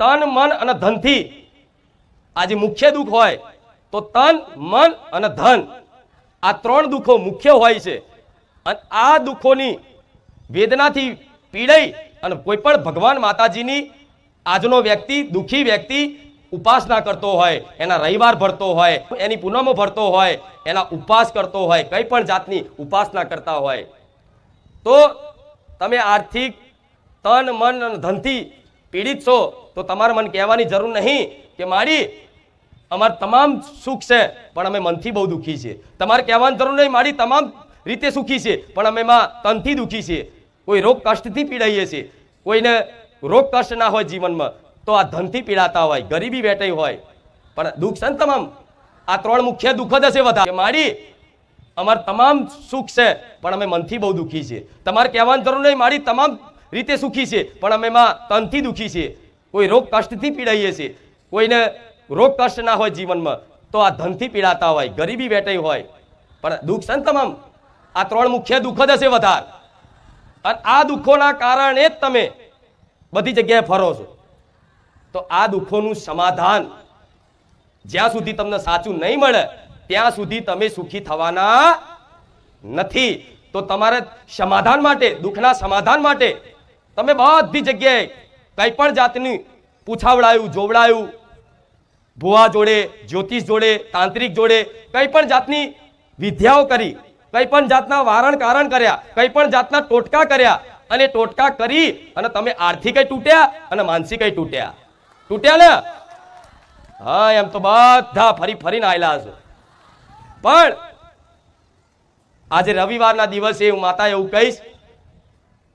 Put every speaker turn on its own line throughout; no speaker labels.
તન, મન અને ધનથી. આજે મુખ્ય દુઃખ હોય તો તન, મન અને ધન. આ ત્રણ દુઃખો મુખ્ય હોય છે. અને આ દુઃખોની વેદનાથી પીડાઈ અને કોઈ પણ ભગવાન માતાજીની આજનો વ્યક્તિ, દુઃખી વ્યક્તિ ઉપાસના કરતો હોય, એના રવિવાર ભરતો હોય, એની પૂનમો ભરતો હોય, એના ઉપવાસ કરતો હોય, કંઈ પણ જાતની ઉપાસના કરતા હોય. તો તમે આર્થિક તન, મન અને ધનથી પીડિત છો તો તમારે મને કહેવાની જરૂર નહીં કે મારી અમાર તમામ સુખ છે, પણ અમે મનથી બહુ દુઃખી છીએ. તમારે કહેવાની જરૂર નહીં, મારી તમામ રીતે સુખી છે પણ અમે એમાં તનથી દુઃખી છીએ. કોઈ રોગ કષ્ટથી પીડાઈએ છીએ. કોઈને રોગ કષ્ટ ના હોય જીવનમાં, તો આ ધનથી પીડાતા હોય, ગરીબી વેટાઈ હોય. પણ દુઃખ છે ને તમામ? આ ત્રણ મુખ્ય દુઃખ જ હશે વધારે. મારી અમાર તમામ સુખ છે, પણ અમે મનથી બહુ દુઃખી છીએ. તમારે કહેવાની જરૂર નહીં, મારી તમામ રીતે સુખી છે પણ અમે એમાં તનથી દુઃખી છીએ. કોઈ રોગ કષ્ટથી પીડાઈએ છીએ. કોઈને રોગ કષ્ટ ના હોય જીવનમાં, તો આ ધનથી પીડાતા હોય, ગરીબી વેટાઈ હોય. પણ દુઃખ છે ને તમામ? આ ત્રણ મુખ્ય દુઃખ જ હશે વધારે. અને આ દુઃખોના કારણે જ તમે બધી જગ્યાએ ફરો છો. તો આ દુઃખોનું સમાધાન જ્યાં સુધી તમને સાચું નહીં મળે, ત્યાં સુધી તમે સુખી થવાના નથી. તો તમારે સમાધાન માટે, દુઃખના સમાધાન માટે તમે બધી જગ્યાએ કઈ પણ જાતની પૂછાવડાયું, જોવડાયું, ભુવા જોડે, જ્યોતિષ જોડે, તાંત્રિક જોડે કઈ પણ જાતની વિદ્યાઓ કરી કઈ પણ જાતના વારણ કારણ કર્યા કઈ પણ જાતના ટોટકા કર્યા અને ટોટકા કરી અને તમે આર્થિક તૂટ્યા અને માનસિક તૂટ્યા. તૂટ્યા ને? હા, એમ તો બધા ફરી ફરીને આવેલા હશે. પણ આજે રવિવારના દિવસે હું માતા એવું કહીશ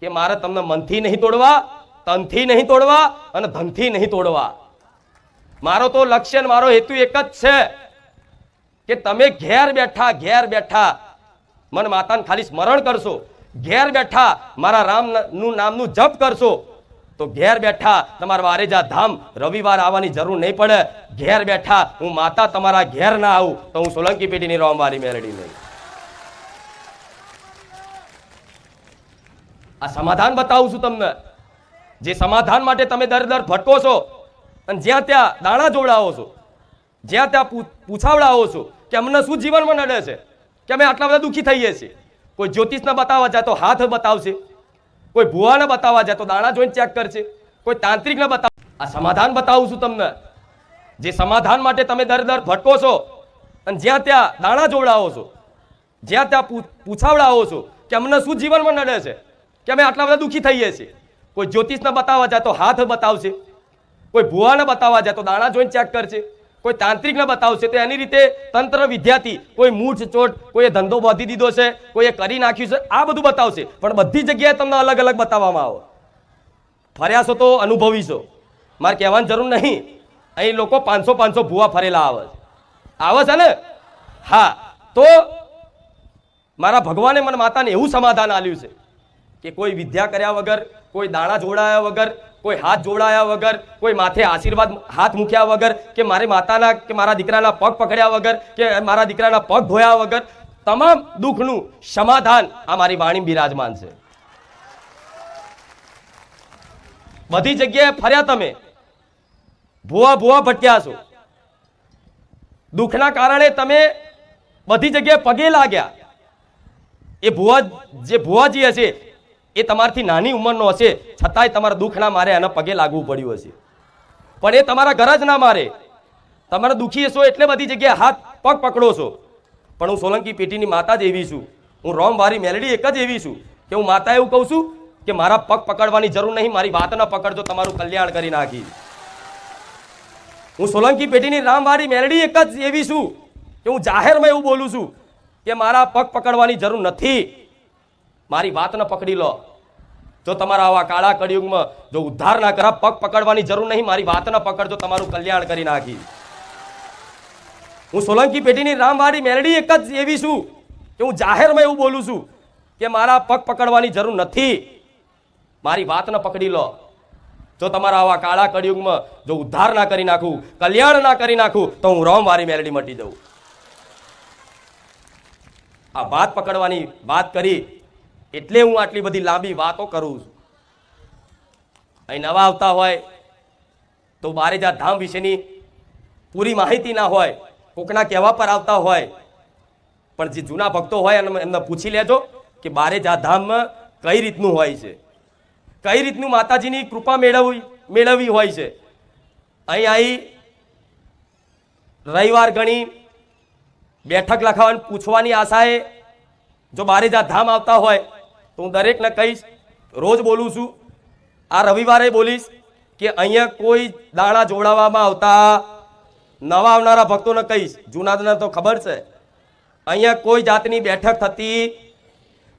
કે મારે તમને મનથી નહીં તોડવા તનથી નહીં તોડવા અને ધનથી નહીં તોડવા. મારો તો લક્ષ્ય મારો હેતુ એક જ છે કે તમે ઘેર બેઠા ઘેર બેઠા મન માતાને ખાલી સ્મરણ કરશો. ઘેર બેઠા મારા રામનું નામનું જપ કરશો. તો ઘેર બેઠા તમારા વારેજા ધામ રવિવાર આવવાની જરૂર નહીં પડે. ઘેર બેઠા હું માતા તમારા ઘેર ના આવું તો હું સોલંકી પેઢીની રોમવારી મેળડી નહીં આ સમાધાન બતાવું છું તમને. જે સમાધાન માટે તમે દર દર ભટકો છો અને જ્યાં ત્યાં દાણા જોડાવો છો, જ્યાં ત્યાં પૂછાવડાવો છો કે અમને શું જીવનમાં નડે છે, કે અમે આટલા બધા દુઃખી થઈએ છીએ. કોઈ જ્યોતિષને બતાવવા જાય તો હાથ બતાવશે, કોઈ ભુવાને બતાવવા જાય તો દાણા જોઈને ચેક કરશે, કોઈ તાંત્રિકને બતાવ, આ સમાધાન બતાવું છું તમને. જે સમાધાન માટે તમે દર દર ભટકો છો અને જ્યાં ત્યાં દાણા જોડાવો છો, જ્યાં ત્યાં પૂછાવડાવો છો કે અમને શું જીવનમાં નડે છે, કે અમે આટલા બધા દુઃખી થઈએ છીએ. કોઈ જ્યોતિષને બતાવવા જાય તો હાથ બતાવશે. કોઈ ભુવાને બતાવવા જાય તો દાણા જોઈને ચેક કરશે. કોઈ તાંત્રિકને બતાવશે તો એની રીતે તંત્ર વિદ્યાર્થી કોઈ મૂઠ, ચોટ, કોઈએ ધંધો બાંધી દીધો છે, કોઈએ કરી નાખ્યું છે, આ બધું બતાવશે. પણ બધી જગ્યાએ તમને અલગ અલગ બતાવવામાં આવે. ફર્યા છો તો અનુભવી છો મારે કહેવાની જરૂર નહીં. અહીં લોકો પાંચસો પાંચસો ભૂવા ફરેલા આવે છે. આવે છે ને? હા. તો મારા ભગવાને મને માતાને એવું સમાધાન આપ્યું છે કે કોઈ વિદ્યા કર્યા વગર કોઈ દાણા જોડાયા વગર, કોઈ હાથ જોડાયા વગર, કોઈ માથે આશીર્વાદ હાથ મૂક્યા વગર, કે મારી માતાના, કે મારા દીકરાના પગ પકડ્યા વગર, કે મારા દીકરાના પગ ધોયા વગર, તમામ દુઃખનું સમાધાન આ મારી વાણી બિરાજમાન છે. બધી જગ્યાએ ફર્યા તમે. ભૂવા ભૂવા ભટક્યા છો. દુઃખના કારણે તમે બધી જગ્યાએ પગે લાગ્યા. એ ભુવા, જે ભુવાજી હશે એ તમારથી નાની ઉંમરનો હશે, છતાંય તમારા દુઃખના મારે એના પગે લાગવું પડ્યું હશે. પણ એ તમારા ઘર જ ના મારે. તમારા દુઃખી હશો એટલે બધી જગ્યાએ હાથ પગ પકડો છો. પણ હું સોલંકી પેટીની માતા જ એવી છું. હું રોમવારી મેલડી એક જ એવી છું કે હું માતા એવું કહું છું કે મારા પગ પકડવાની જરૂર નહીં, મારી વાત ન પકડજો, તમારું કલ્યાણ કરી નાખી. હું સોલંકી પેઢીની રામવાડી મેલડી એક જ એવી છું કે હું જાહેરમાં એવું બોલું છું કે મારા પગ પકડવાની જરૂર નથી. મારી વાત ન પકડી લો. જો તમારા આવા કાળા કળિયુગમાં જો ઉદ્ધાર ના કરા, પગ પકડવાની જરૂર નહીં, મારી વાત ન પકડજો તમારું કલ્યાણ કરી નાખી. હું સોલંકી પેઢીની રામવાડી મેલડી એક જ એવી છું કે હું જાહેરમાં એવું બોલું છું કે મારા પગ પકડવાની જરૂર નથી. મારી વાત ન પકડી લો. જો તમારા આવા કાળા કળિયુગમાં જો ઉદ્ધાર ના કરી નાખું, કલ્યાણ ના કરી નાખું, તો હું રોમ વારી મેલડી મટી દઉં આ વાત પકડવાની વાત કરી એટલે હું આટલી બધી લાંબી વાતો કરું છું. અહીં નવા આવતા હોય તો બારેજા ધામ વિશેની પૂરી માહિતી ના હોય, કોકના કહેવા પર આવતા હોય, પણ જે જૂના ભક્તો હોય એમને પૂછી લેજો કે બારેજા ધામ કઈ રીતનું હોય છે. કઈ રીતનું માતાજીની કૃપા મેળવવી મેળવવી હોય છે. અહીં આવી રવિવાર ગણી બેઠક લખાવાની પૂછવાની આશાએ જો બારેજા ધામ આવતા હોય તો હું દરેકને કહીશ, રોજ બોલું છું. આ રવિવારે બોલીશ કે અહીંયા કોઈ દાણા જોડાવામાં આવતા નવા આવનારા ભક્તોને કહીશ. જૂનાને તો ખબર છે. અહીંયા કોઈ જાતની બેઠક થતી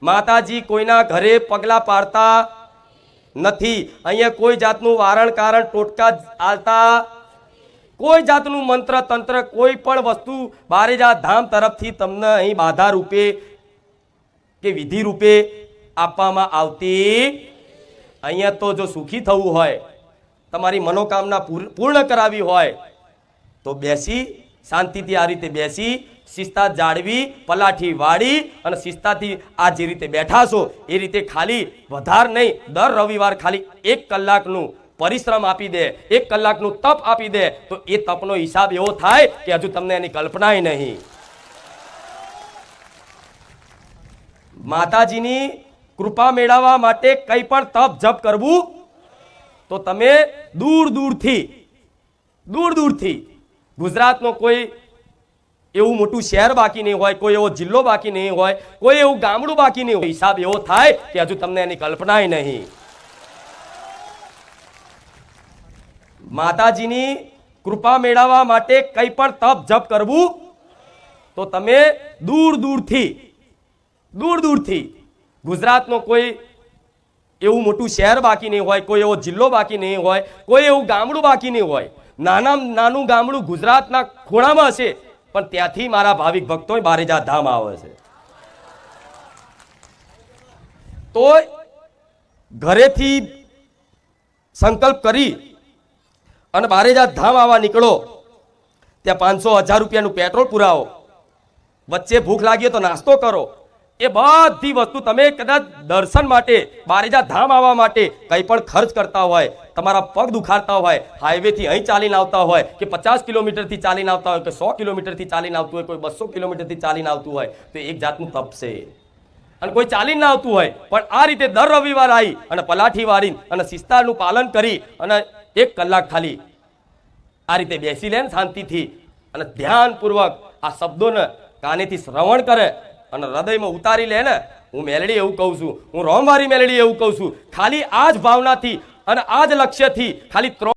માતાજી કોઈના ઘરે પગલાં પાડતા નથી. અહીંયા કોઈ જાતનું વારણ કારણ ટોટકા આલતા, કોઈ જાતનું મંત્ર તંત્ર કોઈ પણ વસ્તુ બારેજા ધામ તરફથી તમને અહીં બાધા રૂપે કે વિધિ રૂપે આપવામાં આવતી અહીંયા તો જો સુખી થવું હોય, તમારી મનોકામના પૂર- પૂર્ણ કરાવી હોય, તો બેસી, શાંતિથી આ રીતે બેસી, શિસ્તા જાળવી, પલાઠી વાળી અને શિસ્તાથી આ જે રીતે બેઠા છો, એ રીતે ખાલી વધાર નહીં, દર રવિવાર ખાલી એક કલાકનું પરિશ્રમ આપી દે, એક કલાકનું તપ આપી દે, તો એ તપનો હિસાબ એવો થાય કે હજુ તમને એની કલ્પનાય નહીં. માતાજીની કૃપા મેળવવા માટે કંઈ પણ તપ જપ કરવું, તો તમે દૂર દૂરથી દૂર દૂરથી, ગુજરાતનો કોઈ એવું મોટું શહેર બાકી નહીં હોય, કોઈ એવો જિલ્લો બાકી નહીં હોય, કોઈ એવું ગામડું બાકી નહીં હોય. હિસાબ એવો થાય કે હજુ તમને એની કલ્પનાય નહીં. માતાજીની કૃપા મેળવવા માટે કંઈ પણ તપ જપ કરવું, તો તમે દૂર દૂરથી દૂર દૂરથી ગુજરાતનો કોઈ એવું મોટું શહેર બાકી નહીં હોય, કોઈ એવો જિલ્લો બાકી નહીં હોય, કોઈ એવું ગામડું બાકી નહીં હોય. નાના, નાનું ગામડું ગુજરાતના ખૂણામાં હશે, પણ ત્યાંથી મારા ભાવિક ભક્તો બારેજા ધામ આવે છે. તો ઘરેથી સંકલ્પ કરી અને બારેજા ધામ આવવા નીકળો, ત્યાં પાંચસો હજાર રૂપિયાનું પેટ્રોલ પુરાવો. વચ્ચે ભૂખ લાગી તો નાસ્તો કરો. એ બધી વસ્તુ તમે કદાચ દર્શન માટે, બારેજા ધામ આવવા માટે કંઈ પણ ખર્ચ કરતા હોય, તમારા પગ દુખાડતા હોય હાઈવેથી અહીં ચાલીને આવતા હોય કે પચાસ કિલોમીટરથી ચાલીને આવતા હોય કે સો કિલોમીટરથી ચાલીને આવતું હોય, કોઈ બસો કિલોમીટરથી ચાલીને આવતું હોય, તો એક જાતનું તપ છે. અને કોઈ ચાલીને ના આવતું હોય, પણ આ રીતે દર રવિવાર આવી અને પલાઠી વાળી અને શિસ્તારનું પાલન કરી અને એક કલાક ખાલી આ રીતે બેસી લે ને શાંતિથી અને ધ્યાનપૂર્વક આ શબ્દોને કાનેથી શ્રવણ કરે અને હૃદયમાં ઉતારી લે ને, હું મેલડી એવું કહું છું. હું રોમવારી મેલડી એવું કહું છું. ખાલી આ જ ભાવનાથી અને આ જ લક્ષ્યથી ખાલી ત્રણ